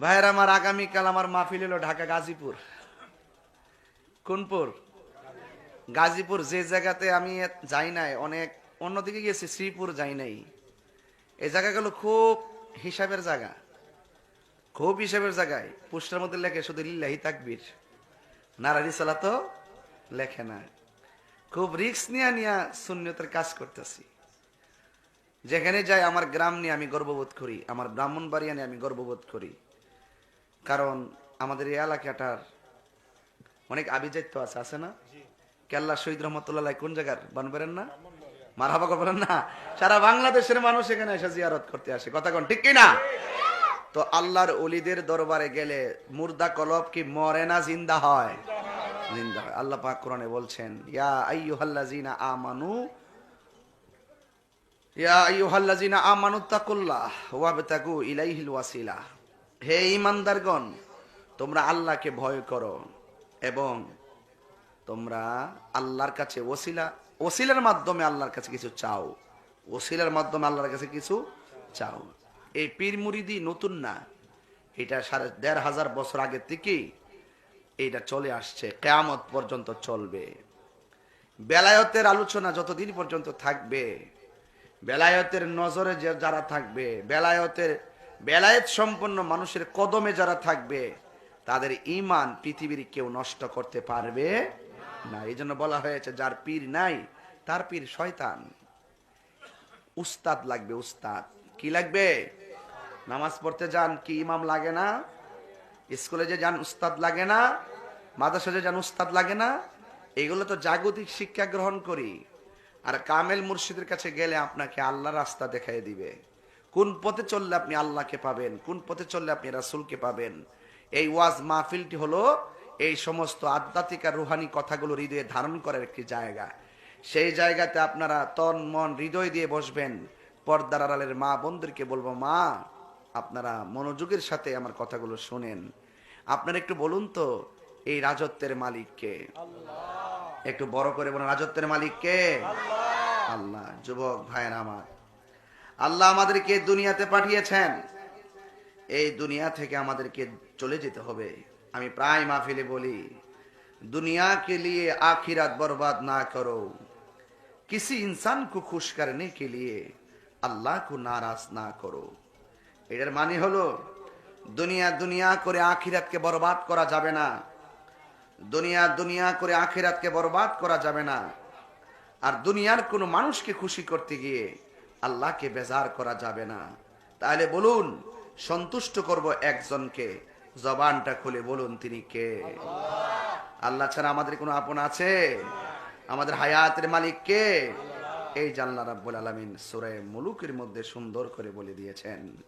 ভাইয়ের আমার আগামীকাল আমার মাহফিল এলো ঢাকা গাজীপুর। কোনপুর? গাজীপুর, যে জায়গাতে আমি যাই নাই, অনেক অন্যদিকে গিয়েছি, শ্রীপুর যাই নাই। এই জায়গাগুলো খুব হিসাবের জায়গা। খুব হিসাবের জায়গায়। পুষ্টার মধ্যে লেখে শুধু লিল্লাহি তাকবীর। নারারি সালা তো লেখে না। খুব রিক্স নিয়ে নিয়ে শূন্যতের কাজ করতেছি। যেখানে যাই, আমার গ্রাম নিয়ে আমি গর্ববোধ করি, আমার ব্রাহ্মণ বাড়িয়া নিয়ে আমি গর্ববোধ করি। কারণ আমাদের এই এলাকাটার অনেক আভিজাত্য আছে আছে না? কেল্লা শহীদ রহমতুল্লাহ কোন জায়গার? বানবেন না? মারহাবা করবেন না? সারা বাংলাদেশের মানুষ এখানে এসে জিয়ারত করতে আসে। কথা কোন ঠিক কিনা? তো আল্লাহর অলিদের দরবারে গেলে মুর্দা কলব কি মরে না জিন্দা হয়? জিন্দা হয়। আল্লাহ পাক কোরআনে বলছেন ইয়া আইয়ুহাল্লাযিনা আমানু ইয়া আইয়ুহাল্লাযিনা আমানু তাকুল্লাহ ওয়াবতাগু ইলাইহিল ওয়াসিলা। হে ইমানদারগণ, তোমরা আল্লাহকে ভয় করো এবং তোমরা আল্লাহর কাছে ওসিলা, ওসিলার মাধ্যমে আল্লাহর কাছে কিছু চাও। ওসিলার মাধ্যমে আল্লাহর কাছে কিছু চাও। এই পীর মুরিদি নতুন না। এটা সাড়ে দেড় হাজার বছর আগে থেকেই এটা চলে আসছে। কেয়ামত পর্যন্ত চলবে। বেলায়তের আলোচনা যতদিন পর্যন্ত থাকবে, বেলায়তের নজরে যারা থাকবে, বেলায়তের বেলায়েত সম্পন্ন মানুষের কদমে যারা থাকবে, তাদের ইমান পৃথিবীর কেউ নষ্ট করতে পারবে না। এই জন্য বলা হয়েছে, যার পীর নাই, তার পীর শয়তান। উস্তাদ লাগবে উস্তাদ। কি লাগবে? নামাজ পড়তে যান কি ইমাম লাগে না? স্কুলে যে যান উস্তাদ লাগে না? মাদ্রাসা যে যান উস্তাদ লাগে না? এগুলো তো জাগতিক শিক্ষা গ্রহণ করি। আর কামেল মুর্শিদের কাছে গেলে আপনাকে আল্লাহ রাস্তা দেখাই দিবে। কোন পথে চললে আপনি আল্লাহকে পাবেন? কোন পথে চললে আপনি রাসুলকে পাবেন? এই ওয়াজ মাহফিলটি হলো এই সমস্ত আধ্যাত্মিক আর রুহানি কথাগুলো হৃদয়ে ধারণ করার একটি জায়গা। সেই জায়গাতে আপনারা তন মন হৃদয় দিয়ে বসবেন। পর্দার আড়ালের মা বোনদেরকে বলব মা আপনারা মনোযোগের সাথে আমার কথাগুলো শোনেন। আপনারা একটু বলুন তো এই রাজত্বের মালিককে? একটু বড় করে বলুন রাজত্বের মালিককে? আল্লাহ। যুবক ভাইয়ের আমার। আল্লাহ আমাদেরকে দুনিয়াতে পাঠিয়েছেন। এই দুনিয়া থেকে আমাদেরকে চলে যেতে হবে। আমি প্রায় মাহফিলে বলি, দুনিয়াকে লিয়ে আখিরাত বরবাদ না করো। কিসি ইনসান কো খুশ করনে কে লিয়ে আল্লাহ কো নারাজ না করো। এটার মানে হলো, দুনিয়া দুনিয়া করে আখিরাতকে বরবাদ করা যাবে না। দুনিয়া দুনিয়া করে আখিরাতকে বরবাদ করা যাবে না। আর দুনিয়ার কোনো মানুষকে খুশি করতে গিয়ে আল্লাহকে বেজার করা যাবে না। তাহলে বলুন, সন্তুষ্ট করব একজনকে। জবানটা খুলে বলুন তিনি কে? আল্লাহ ছাড়া আমাদের কোনো আপন আছে? আমাদের হায়াতের মালিক কে? এই জানলা রাব্বুল আলমিন সুরে মুলুকের মধ্যে সুন্দর করে বলে দিয়েছেন।